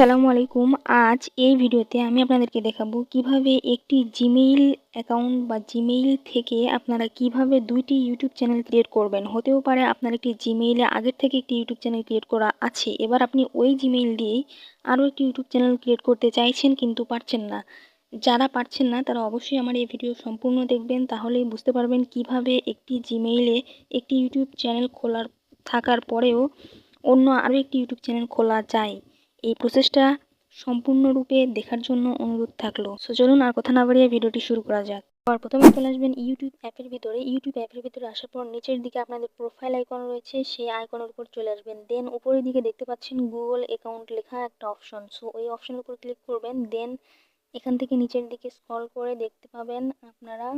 আসসালামু আলাইকুম। আজ এই ভিডিওতে আমি আপনাদেরকে দেখাবো কীভাবে একটি জিমেইল অ্যাকাউন্ট বা জিমেইল থেকে আপনারা কীভাবে দুইটি ইউটিউব চ্যানেল ক্রিয়েট করবেন। হতেও পারে আপনার একটি জিমেইলে আগের থেকে একটি ইউটিউব চ্যানেল ক্রিয়েট করা আছে। এবার আপনি ওই জিমেইল দিয়েই আরও একটি ইউটিউব চ্যানেল ক্রিয়েট করতে চাইছেন কিন্তু পারছেন না। যারা পারছেন না, তারা অবশ্যই আমার এই ভিডিও সম্পূর্ণ দেখবেন, তাহলেই বুঝতে পারবেন কীভাবে একটি জিমেইলে একটি ইউটিউব চ্যানেল খোলার থাকার পরেও অন্য আরও একটি ইউটিউব চ্যানেল খোলা যায়। এই প্রসেসটা সম্পূর্ণরূপে দেখার জন্য অনুরোধ থাকল। সো চলুন আর কথা না বাড়িয়ে ভিডিওটি শুরু করা যাক। আর প্রথমে চলে আসবেন ইউটিউব অ্যাপের ভিতরে। ইউটিউব অ্যাপের ভিতরে আসার পর নিচের দিকে আপনাদের প্রোফাইল আইকন রয়েছে, সেই আইকনের উপর চলে আসবেন। দেন উপরের দিকে দেখতে পাচ্ছেন গুগল অ্যাকাউন্ট লেখা একটা অপশন সো ওই অপশনের উপর ক্লিক করবেন। দেন এখান থেকে নিচের দিকে স্ক্রল করে দেখতে পাবেন আপনারা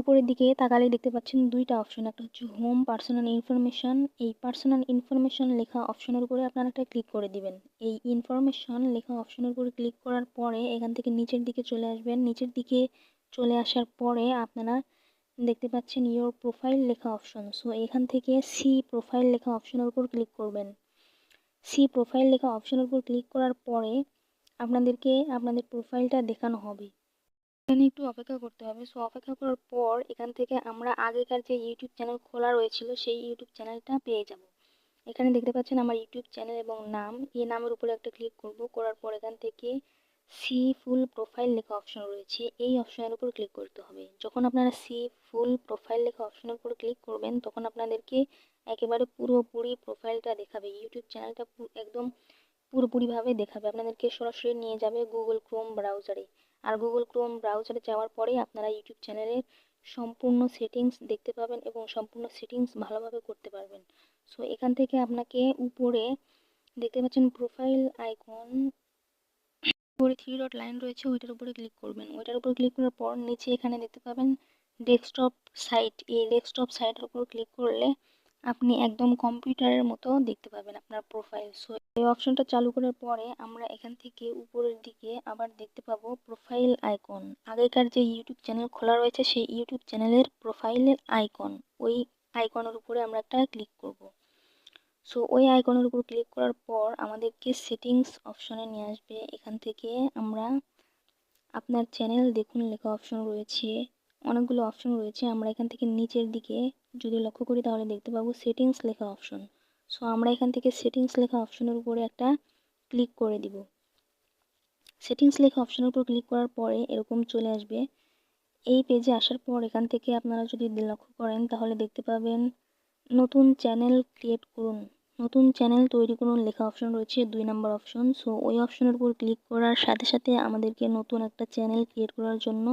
উপরের দিকে তাকালে দেখতে পাচ্ছেন দুইটা অপশন একটা হচ্ছে হোম পার্সোনাল ইনফরমেশন এই পার্সোনাল ইনফরমেশন লেখা অপশনের উপরে আপনারা একটা ক্লিক করে দিবেন। এই ইনফরমেশন লেখা অপশনের উপরে ক্লিক করার পরে এখান থেকে নিচের দিকে চলে আসবেন। নিচের দিকে চলে আসার পরে আপনারা দেখতে পাচ্ছেন ইয়োর প্রোফাইল লেখা অপশন সো এখান থেকে সি প্রোফাইল লেখা অপশনের উপর ক্লিক করবেন। সি প্রোফাইল লেখা অপশনের উপর ক্লিক করার পরে আপনাদেরকে, আপনাদের প্রোফাইলটা দেখানো হবে। এখানে একটু অপেক্ষা করতে হবে। সো অপেক্ষা করার পর এখান থেকে আমরা আগেকার যে ইউটিউব চ্যানেল খোলা রয়েছিল, সেই ইউটিউব চ্যানেলটা পেয়ে যাব। এখানে দেখতে পাচ্ছেন আমার ইউটিউব চ্যানেল এবং নাম। এই নামের উপরে একটা ক্লিক করব। করার পর এখান থেকে সি ফুল প্রোফাইল লেখা অপশন রয়েছে। এই অপশনের উপর ক্লিক করতে হবে। যখন আপনারা সি ফুল প্রোফাইল লেখা অপশনের উপর ক্লিক করবেন, তখন আপনাদেরকে একেবারে পুরোপুরি প্রোফাইলটা দেখাবে। ইউটিউব চ্যানেলটা একদম পুরোপুরিভাবে দেখাবে। আপনাদেরকে সরাসরি নিয়ে যাবে গুগল ক্রোম ব্রাউজারে আর গুগল ক্রোম ব্রাউজারে যাওয়ার পরেই আপনারা ইউটিউব চ্যানেলের সম্পূর্ণ সেটিংস দেখতে পাবেন এবং সম্পূর্ণ সেটিংস ভালোভাবে করতে পারবেন। সো এখান থেকে আপনাকে উপরে দেখতে পাচ্ছেন প্রোফাইল আইকন উপরে থ্রি ডট লাইন রয়েছে, ওইটার উপরে ক্লিক করবেন। ওইটার উপর ক্লিক করার পর নিচে এখানে দেখতে পাবেন ডেস্কটপ সাইট এই ডেস্কটপ সাইটের উপর ক্লিক করলে আপনি একদম কম্পিউটারের মতো দেখতে পাবেন আপনার প্রোফাইল সো এই অপশনটা চালু করার পরে আমরা এখান থেকে উপরের দিকে আবার দেখতে পাবো প্রোফাইল আইকন আগেকার যে ইউটিউব চ্যানেল খোলা রয়েছে, সেই ইউটিউব চ্যানেলের প্রোফাইলের আইকন ওই আইকনের উপরে আমরা একটা ক্লিক করব। সো ওই আইকনের উপর ক্লিক করার পর আমাদেরকে সেটিংস অপশনে নিয়ে আসবে। এখান থেকে আমরা আপনার চ্যানেল দেখুন, লেখা অপশন রয়েছে। অনেকগুলো অপশন রয়েছে। আমরা এখান থেকে নিচের দিকে যদি লক্ষ্য করি তাহলে দেখতে পাবো সেটিংস লেখা অপশন সো আমরা এখান থেকে সেটিংস লেখা অপশনের উপরে একটা ক্লিক করে দিব। সেটিংস লেখা অপশনের উপর ক্লিক করার পরে এরকম চলে আসবে। এই পেজে আসার পর এখান থেকে আপনারা যদি লক্ষ্য করেন তাহলে দেখতে পাবেন নতুন চ্যানেল ক্রিয়েট করুন। নতুন চ্যানেল তৈরি করুন লেখা অপশন রয়েছে দুই নম্বর অপশন সো ওই অপশনের উপর ক্লিক করার সাথে সাথে আমাদেরকে নতুন একটা চ্যানেল ক্রিয়েট করার জন্য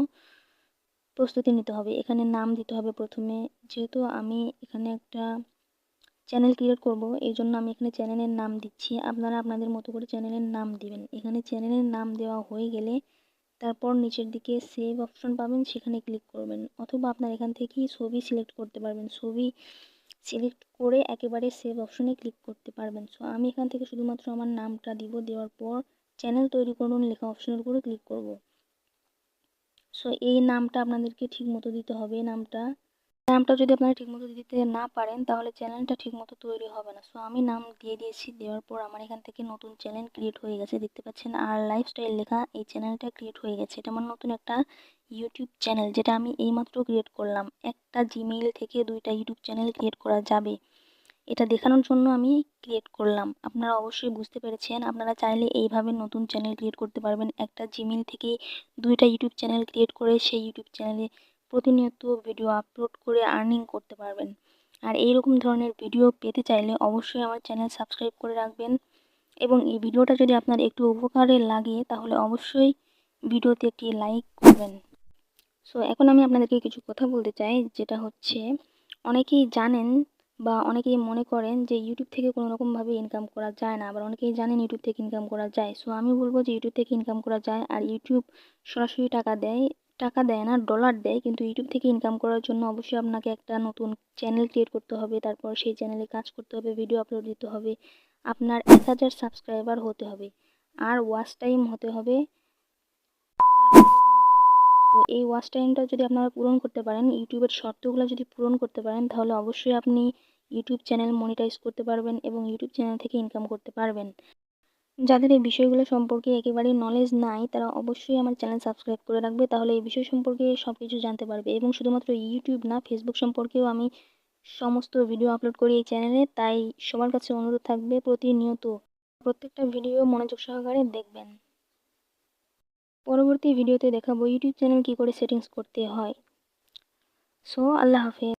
প্রস্তুতি নিতে হবে, এখানে নাম দিতে হবে প্রথমে। যেহেতু আমি এখানে একটা চ্যানেল ক্রিয়েট করব, এই জন্য আমি এখানে চ্যানেলের নাম দিচ্ছি। আপনারা আপনাদের মতো করে চ্যানেলের নাম দিবেন। এখানে চ্যানেলের নাম দেওয়া হয়ে গেলে তারপর নিচের দিকে সেভ অপশন পাবেন, সেখানে ক্লিক করবেন। অথবা আপনার এখান থেকেই ছবি সিলেক্ট করতে পারবেন। ছবি সিলেক্ট করে একেবারে সেভ অপশনে ক্লিক করতে পারবেন। সো আমি এখান থেকে শুধুমাত্র আমার নামটা দিব, দেওয়ার পর চ্যানেল তৈরি করুন, লেখা অপশনের উপরে ক্লিক করব। সো এই নামটা আপনাদেরকে ঠিক মতো দিতে হবে নামটা। নামটা যদি আপনারা ঠিকমতো দিতে না পারেন, তাহলে চ্যানেলটা ঠিকমতো তৈরি হবে না। সো আমি নাম দিয়ে দিয়েছি, দেওয়ার পর আমার এখান থেকে নতুন চ্যানেল ক্রিয়েট হয়ে গেছে। দেখতে পাচ্ছেন, আর লাইফস্টাইল লেখা এই চ্যানেলটা ক্রিয়েট হয়ে গেছে। এটা আমার নতুন একটা ইউটিউব চ্যানেল যেটা আমি এইমাত্র ক্রিয়েট করলাম। একটা জিমেইল থেকে দুইটা ইউটিউব চ্যানেল ক্রিয়েট করা যাবে। এটা দেখানোর জন্য আমি ক্রিয়েট করলাম। আপনারা অবশ্যই বুঝতে পেরেছেন। আপনারা চাইলে এইভাবে নতুন চ্যানেল ক্রিয়েট করতে পারবেন। একটা জিমেল থেকে দুইটা ইউটিউব চ্যানেল ক্রিয়েট করে সেই ইউটিউব চ্যানেলে প্রতিনিয়ত ভিডিও আপলোড করে আর্নিং করতে পারবেন। আর এই রকম ধরনের ভিডিও পেতে চাইলে অবশ্যই আমার চ্যানেল সাবস্ক্রাইব করে রাখবেন। এবং এই ভিডিওটা যদি আপনার একটু উপকারে লাগে, তাহলে অবশ্যই ভিডিওতে একটি লাইক করবেন। সো এখন আমি আপনাদেরকে কিছু কথা বলতে চাই, যেটা হচ্ছে, অনেকেই জানেন বা অনেকেই মনে করেন যে ইউটিউব থেকে কোনো রকমভাবে ইনকাম করা যায় না, আবার অনেকেই জানেন ইউটিউব থেকে ইনকাম করা যায়। সো আমি বলব যে ইউটিউব থেকে ইনকাম করা যায় আর ইউটিউব সরাসরি টাকা দেয় টাকা দেয় না ডলার দেয়, কিন্তু ইউটিউব থেকে ইনকাম করার জন্য অবশ্যই আপনাকে একটা নতুন চ্যানেল ক্রিয়েট করতে হবে, তারপর সেই চ্যানেলে কাজ করতে হবে ভিডিও আপলোড দিতে হবে, আপনার এক হাজার সাবস্ক্রাইবার হতে হবে, আর ওয়াচ টাইম হতে হবে তো এই ওয়াচ টাইমটা যদি আপনারা পূরণ করতে পারেন ইউটিউবের শর্তগুলো যদি পূরণ করতে পারেন, তাহলে অবশ্যই আপনি ইউটিউব চ্যানেল মনিটাইজ করতে পারবেন এবং ইউটিউব চ্যানেল থেকে ইনকাম করতে পারবেন। যাদের এই বিষয়গুলো সম্পর্কে একেবারেই নলেজ নাই, তারা অবশ্যই আমার চ্যানেল সাবস্ক্রাইব করে রাখবে, তাহলে এই বিষয় সম্পর্কে সব কিছু জানতে পারবে এবং শুধুমাত্র ইউটিউব না ফেসবুক সম্পর্কেও আমি সমস্ত ভিডিও আপলোড করি এই চ্যানেলে তাই সবার কাছে অনুরোধ থাকবে প্রতিনিয়ত প্রত্যেকটা ভিডিও মনোযোগ সহকারে দেখবেন। পরবর্তী ভিডিওতে দেখাবো ইউটিউব চ্যানেল কী করে সেটিংস করতে হয়। সো আল্লাহ হাফেজ।